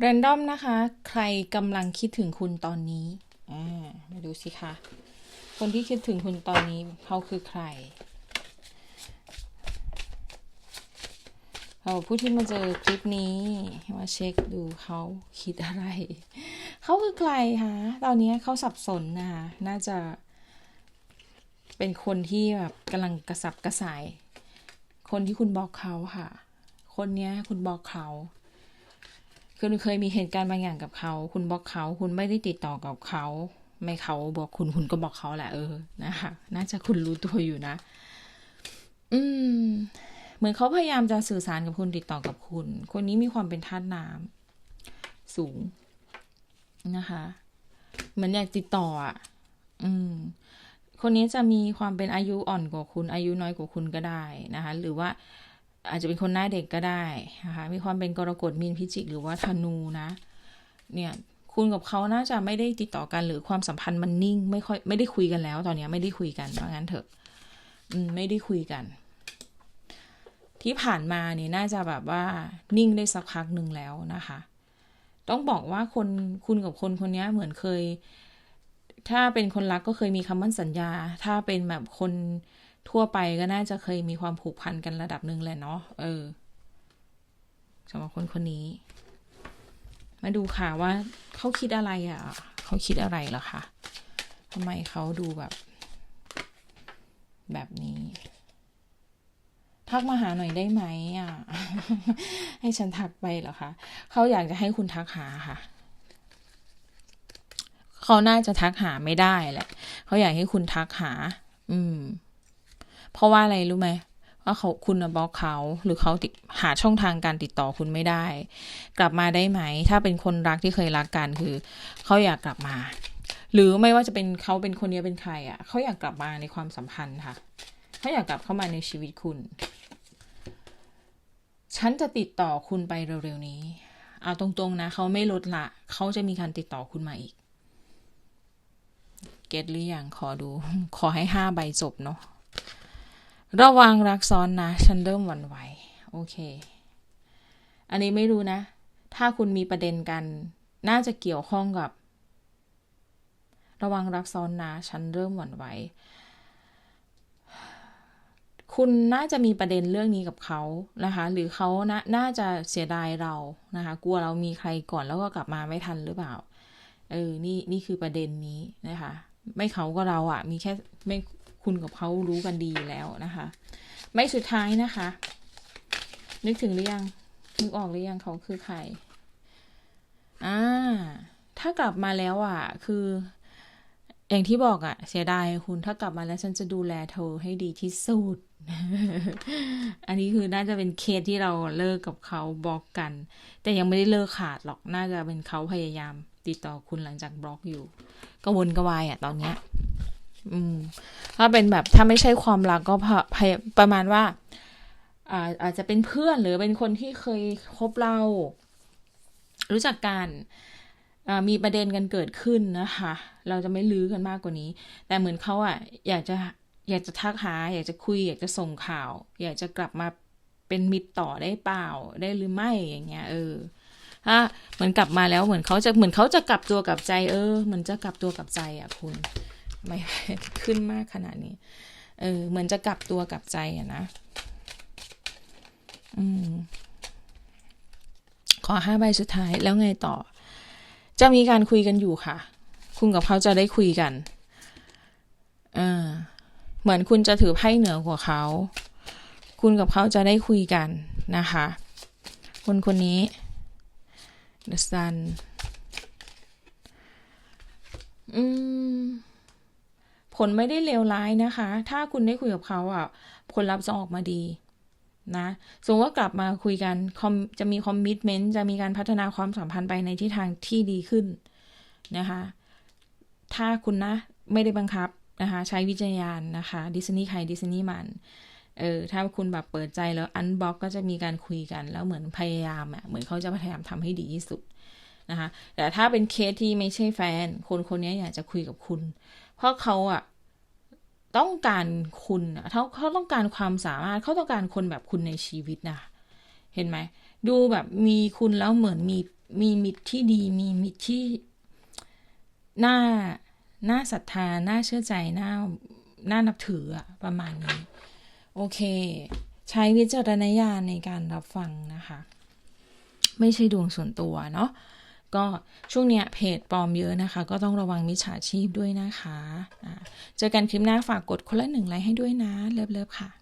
แรนดอมนะคะ ใครกำลังคิดถึงคุณตอนนี้ อ่า มาดูสิคะ คนที่คิดถึงคุณตอนนี้เขาคือใครเราผู้ที่มาเจอคลิปนี้มาเช็คดูเขาคิดอะไร เขาคือใครคะตอนนี้เขาสับสนนะคะน่าจะ เป็นคนที่แบบกำลังกระสับกระส่าย คนที่คุณบอกเขาค่ะ คนเนี้ยคุณบอกเขา คุณเคยมีเหตุการณ์บางอย่างกับเขา คุณบอกเขา คุณไม่ได้ติดต่อกับเขา ไม่เขาบอกคุณคุณก็บอกเขาแหละเออนะคะ น่าจะคุณรู้ตัวอยู่นะ อืม เหมือนเขาพยายามจะสื่อสารกับคุณติดต่อกับคุณ คนนี้มีความเป็นธาตุน้ำสูงนะคะเหมือนอยากติดต่ออะ อืม คนนี้จะมีความเป็นอายุอ่อนกว่าคุณ อายุน้อยกว่าคุณก็ได้นะคะ หรือว่า อาจจะเป็นคนหน้าเด็กก็ได้นะคะมีความเป็นกรกฎมีนพิจิกหรือว่าธนูนะ เนี่ยคุณกับเขาน่าจะไม่ได้ติดต่อกันหรือความสัมพันธ์มันนิ่ง ไม่ค่อยไม่ได้คุยกันแล้ว ตอนนี้ไม่ได้คุยกันว่าะงั้นเถอะอืมไม่ได้คุยกัน ที่ผ่านมาเนี่ยน่าจะแบบว่านิ่งได้สักพักหนึ่งแล้วนะคะ ต้องบอกว่าคนคุณกับคนคนนี้เหมือนเคย ถ้าเป็นคนรักก็เคยมีคำมั่นสัญญา ถ้าเป็นแบบคน ทั่วไปก็น่าจะเคยมีความผูกพันกันระดับหนึ่งแหละเนาะเออสำหรับคนคนนี้ มาดูค่ะว่าเขาคิดอะไรอะ่ะเขาคิดอะไรเหรอคะทำไมเขาดูแบบ แบบนี้ ทักมาหาหน่อยได้ไหมอะ ให้ฉันทักไปเหรอคะเขาอยากจะให้คุณทักหาค่ะเขาน่าจะทักหาไม่ได้แหละ เขาอยากให้คุณทักหา อืม เพราะว่าอะไรรู้ไหมว่าเขาคุณบล็อกเขาหรือเขาหาช่องทางการติดต่อคุณไม่ได้ กลับมาได้ไหม ถ้าเป็นคนรักที่เคยรักกันคือเขาอยากกลับมา หรือไม่ว่าจะเป็นเขาเป็นคนนี้เป็นใครอะ่ะเขาอยากกลับมาในความสัมพันธ์ค่ะเขาอยากกลับเข้ามาในชีวิตคุณ ฉันจะติดต่อคุณไปเร็วๆนี้เอาตรงๆนะเขาไม่ลดละเขาจะมีการติดต่อคุณมาอีก เก็ตหรือยังขอดู ขอให้ห้าใบจบเนาะ ระวังรักซ้อนนะ ฉันเริ่มหวั่นไหว โอเค อันนี้ไม่รู้นะ ถ้าคุณมีประเด็นกัน น่าจะเกี่ยวข้องกับ ระวังรักซ้อนนะ ฉันเริ่มหวั่นไหว คุณน่าจะมีประเด็นเรื่องนี้กับเขานะคะ หรือเขานะน่าจะเสียดายเรานะคะ กลัวเรามีใครก่อนแล้วก็กลับมาไม่ทันหรือเปล่า เออ นี่นี่คือประเด็นนี้นะคะ ไม่เขาก็เราอะ่ะ มีแค่ไม่ คุณกับเขารู้กันดีแล้วนะคะ ไม่สุดท้ายนะคะ นึกถึงหรือยัง นึกออกหรือยังเขาคือใคร อ่า ถ้ากลับมาแล้วอะ คือ อย่างที่บอกอะ เสียดายคุณถ้ากลับมาแล้วฉันจะดูแลเธอให้ดีที่สุด อันนี้คือน่าจะเป็นเคสที่เราเลิกกับเขาบอกกัน แต่ยังไม่ได้เลิกขาดหรอก น่าจะเป็นเขาพยายามติดต่อคุณหลังจากบล็อกอยู่ก็วนกวายอะตอนเนี้ย อืมถ้าเป็นแบบถ้าไม่ใช่ความรักก็ประมาณว่าอาอาจจะเป็นเพื่อนหรือเป็นคนที่เคยคบเรา รู้จักกันมีประเด็นกันเกิดขึ้นนะคะ เราจะไม่ลื้อกันมากกว่านี้ แต่เหมือนเขาอะ อยากจะอยากจะทักหา อยากจะคุย อยากจะส่งข่าว อยากจะกลับมาเป็นมิตรต่อได้เปล่าได้หรือไม่อย่างเงี้ยเออถ้าเหมือนกลับมาแล้วเหมือนเขาจะเหมือนเขาจะกลับตัวกลับใจ เออเหมือนจะกลับตัวกลับใจอะคุณ ไม่ขึ้นมากขนาดนี้ เออ เหมือนจะกลับตัวกลับใจอะนะ อืม ขอห้าใบสุดท้ายแล้วไงต่อ จะมีการคุยกันอยู่ค่ะ คุณกับเขาจะได้คุยกันเออเหมือนคุณจะถือไพ่เหนือกว่าเขา คุณกับเขาจะได้คุยกันนะคะ คนคนนี้ The Sun อืม ผลไม่ได้เลวร้ายนะคะ ถ้าคุณได้คุยกับเขาอะ ผลลัพธ์จะออกมาดีนะสมมติว่ากลับมาคุยกันจะมีคอมมิชเมนต์จะมีการพัฒนาความสัมพันธ์ไปในทิศทางที่ดีขึ้นนะคะ ถ้าคุณนะไม่ได้บังคับนะคะ ใช้วิจารยานนะคะดิสนีย์ใครดิสนีย์มันเออถ้าคุณแบบเปิดใจแล้วอันบล็อกก็จะมีการคุยกัน แล้วเหมือนพยายามอะเหมือนเขาจะพยายามทำให้ดีที่สุดนะคะ แต่ถ้าเป็นเคสที่ไม่ใช่แฟน คนคนนี้อยากจะคุยกับคุณ เพราะเขาอะต้องการคุณเขาเขาต้องการความสามารถเขาต้องการคนแบบคุณในชีวิตนะเห็นไหมดูแบบมีคุณแล้วเหมือนมีมีมิตรที่ดีมีมิตรที่น่าน่าศรัทธาน่าเชื่อใจน่าน่านับถืออะประมาณนี้ โอเค ใช้วิจารณญาณในการรับฟังนะคะ ไม่ใช่ดวงส่วนตัวเนาะ ก็ช่วงเนี้ยเพจปลอมเยอะนะคะ ก็ต้องระวังมิจฉาชีพด้วยนะคะะเจอกันคลิปหน้าฝากกดคนละหนึ่งไลค์ให้ด้วยนะ เลิฟๆค่ะ